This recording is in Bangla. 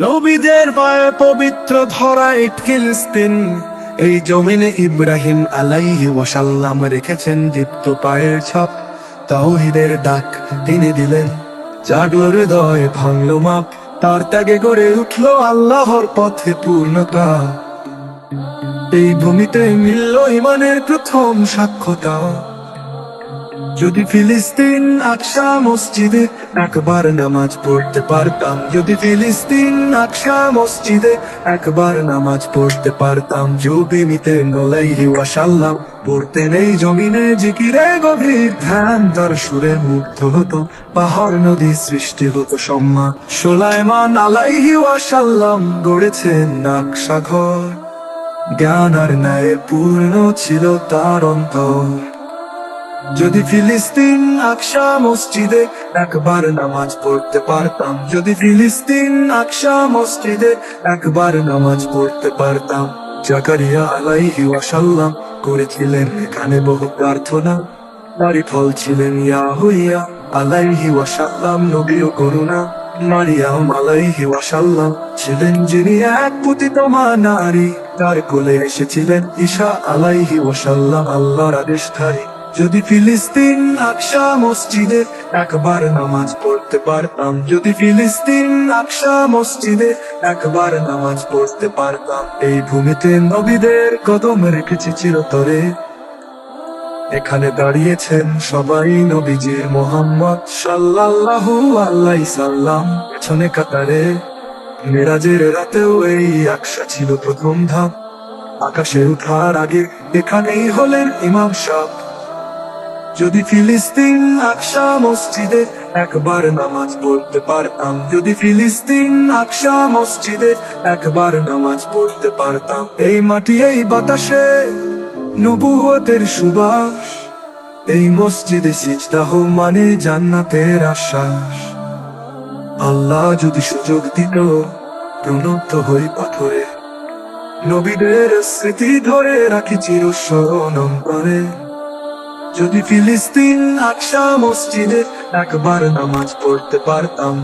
নবীদের পায়ে পবিত্র ধরা ইট ফিলিস্তিন। এই জমিনে ইব্রাহিম আলাইহি ওয়াসাল্লাম রেখেছেন দীপ্ত পায়ের ছাপ। তাওহিদের ডাক তিনি দিলেন। জাগলো হৃদয় ভাঙলো মাপ। তার ত্যাগে গড়ে উঠল আল্লাহর পথে পূর্ণতা। এই ভূমিতে মিলল ইমানের প্রথম সাক্ষ্যতা। যদি ফিলিস্তিন আকশা মসজিদে একবার নামাজ পড়তে পারতাম, যদি ফিলিস্তিন আকশা মসজিদে একবার নামাজ পড়তে পারতাম জুবিমিতে নলাইহি ওয়াসাল্লাম পড়তে নেই জমিনে জিকিরে গভীর ধ্যান তার সুরে মুগ্ধ হতো, পাহাড় নদী সৃষ্টি হতো সম্মান। সোলাইমান আলাইহি ওয়াসাল্লাম গড়েছেন নাকশা ঘর। জ্ঞান আর ন্যায় পূর্ণ ছিল তার অন্তর। যদি ফিলিস্তিন আকশা মসজিদে একবার নামাজ পড়তে পারতাম, যদি ফিলিস্তিন আকশা মসজিদে একবার নামাজ পড়তে পারতাম, জাকারিয়া আলাইহি ওয়াসাল্লাম করেছিলেন এখানে বহু প্রার্থনা। তারই ফল ছিলেন ইয়া হইয়া আলাইহি ওয়াসাল্লাম নবী ও করুণা মারিয়াম আলাইহি ওয়াসাল্লাম ছিলেন যিনি এক পতিত নারী। তার কোলে এসেছিলেন ঈশা আলাইহি ওয়াসাল্লাম, আল্লাহর আদেশধারী। যদি ফিলিস্তিন আকশা মসজিদে একবার নামাজ পড়তে পারতাম, যদি ফিলিস্তিন আকশা মসজিদে একবার নামাজ পড়তে পারতাম, এই ভূমিতে নবীদের কদম রেখেছি চিরতরে। এখানে দাঁড়িয়েছেন সবাই নবীজির মোহাম্মদ সাল্লাল্লাহু আল্লাহ সাল্লাম, পেছনে কাতারে। মেরাজের রাতেও এই আকশা ছিল প্রথম ধাপ। আকাশে উঠার আগে এখানেই হলেন ইমাম সাহ যদি ফিলিস্তিন আকশা মসজিদে একবার নামাজ পড়তে পারতাম, যদি ফিলিস্তিন আকশা মসজিদে একবার নামাজ পড়তে পারতাম, এই মাটি, এই বাতাসে নবুয়তের সুবাস, এই মসজিদে সিজদাহ মানে জান্নাতের আশ্বাস। আল্লাহ যদি সুযোগ দিত, প্রণত হই পাথরে, নবীদের স্মৃতি ধরে রাখি চির চিরস্মরণ অন্তরে যদি ফিলিস্তিন আকশা মসজিদে একবার নামাজ পড়তে পারতাম।